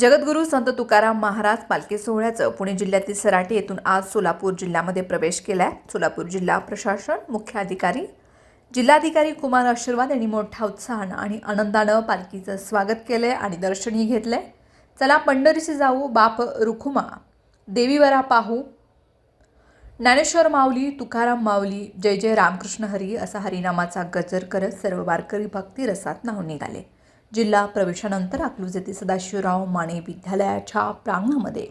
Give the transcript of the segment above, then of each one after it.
जगद्गुरू संत तुकाराम महाराज पालखी सोहळ्याचं पुणे जिल्ह्यातील सराटी येथून आज सोलापूर जिल्ह्यामध्ये प्रवेश केलाय. सोलापूर जिल्हा प्रशासन मुख्याधिकारी जिल्हाधिकारी कुमार आशीर्वाद यांनी मोठ्या उत्साहानं आणि आनंदानं पालखीचं स्वागत केलंय आणि दर्शनही घेतलंय. चला पंढरीशी जाऊ बाप रुखुमा देवीवरा पाहू. ज्ञानेश्वर माऊली तुकाराम माऊली जय जय रामकृष्ण हरी असा हरिनामाचा गजर करत सर्व वारकरी भक्ती रसात न्हावून निघाले. जिल्हा प्रवेशानंतर अकलूज येथे सदाशिवराव माने विद्यालयाच्या प्रांगणामध्ये.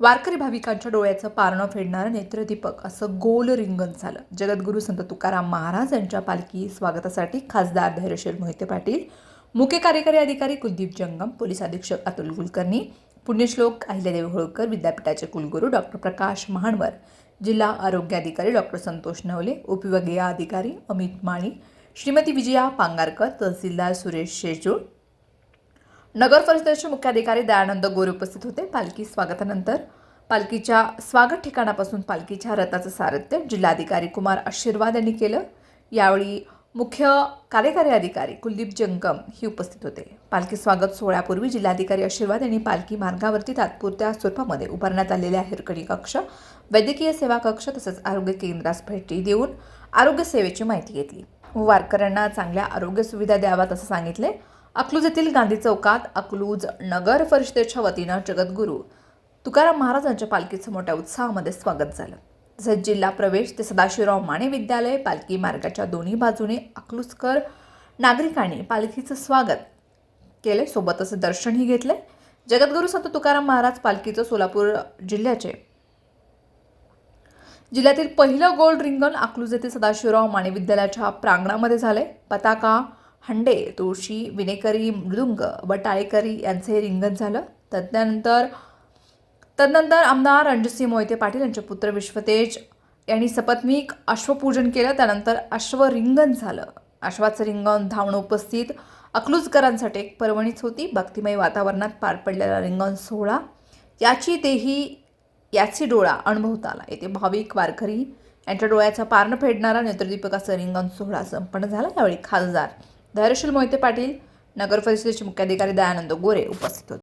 वारकरी भाविकांच्या डोळ्याचं पारणं फेडणारं नेत्रदीपक असं गोल रिंगण झालं. जगद्गुरू संत तुकाराम महाराज यांच्या पालखी स्वागतासाठी खासदार धैर्यशील मोहिते पाटील मुख्य कार्यकारी अधिकारी कुलदीप जंगम पोलीस अधीक्षक अतुल कुलकर्णी पुण्यश्लोक अहिल्यादेवी होळकर विद्यापीठाचे कुलगुरू डॉक्टर प्रकाश महाणवर जिल्हा आरोग्य अधिकारी डॉक्टर संतोष नवले उपविभागीय अधिकारी अमित माळी श्रीमती विजया पांगारकर तहसीलदार सुरेश शेजूळ नगर परिषदेचे मुख्याधिकारी दयानंद गोरे उपस्थित होते. पालखी स्वागतानंतर पालखीच्या स्वागत ठिकाणापासून पालखीच्या रथाचं सारथ्य जिल्हाधिकारी कुमार आशीर्वाद यांनी केलं. यावेळी मुख्य कार्यकारी अधिकारी कुलदीप जंगम ही उपस्थित होते. पालखी स्वागत सोहळ्यापूर्वी जिल्हाधिकारी आशीर्वाद यांनी पालखी मार्गावरती तात्पुरत्या स्वरूपामध्ये उभारण्यात आलेल्या हिरकणी कक्ष वैद्यकीय सेवा कक्ष तसंच आरोग्य केंद्रास भेटी देऊन आरोग्य सेवेची माहिती घेतली. वारकऱ्यांना चांगल्या आरोग्य सुविधा द्याव्यात असं सांगितले अकलूज येथील गांधी चौकात अकलूज नगर परिषदेच्या वतीनं जगद्गुरू तुकाराम महाराजांच्या पालखीचं मोठ्या उत्साहामध्ये स्वागत झालं. तसेच जिल्हा प्रवेश ते सदाशिवराव माने विद्यालय पालखी मार्गाच्या दोन्ही बाजूने अकलूजकर नागरिकांनी पालखीचं स्वागत केले. सोबतच दर्शनही घेतले. जगद्गुरू संत तुकाराम महाराज पालखीचं सोलापूर जिल्ह्याचे जिल्ह्यातील पहिलं गोल्ड रिंगण अकलूज येथे सदाशिवराव माने विद्यालयाच्या प्रांगणामध्ये झाले पताका हंडे तुळशी विनेकरी मृदुंग व टाळेकरी यांचं हे रिंगण झालं. तदनंतर तदनंतर आमदार रणजितसिंह मोहिते पाटील यांचे पुत्र विश्वतेज यांनी सपत्नीक अश्वपूजन केलं. त्यानंतर अश्वरिंगण झालं. अश्वाचं रिंगण धावणं उपस्थित अकलूजकरांसाठी एक पर्वणीच होती. भक्तिमय वातावरणात पार पडलेला रिंगण सोहळा याची तेही याची डोळा अनुभवता आला. येथे भाविक वारकरी यांच्या डोळ्याचा पारणं फेडणारा नेत्रदीपकाचं रिंगण सोहळा संपन्न झाला. यावेळी खासदार धैर्यशील मोहिते पाटील नगर परिषदेचे मुख्याधिकारी दयानंद गोरे उपस्थित होते.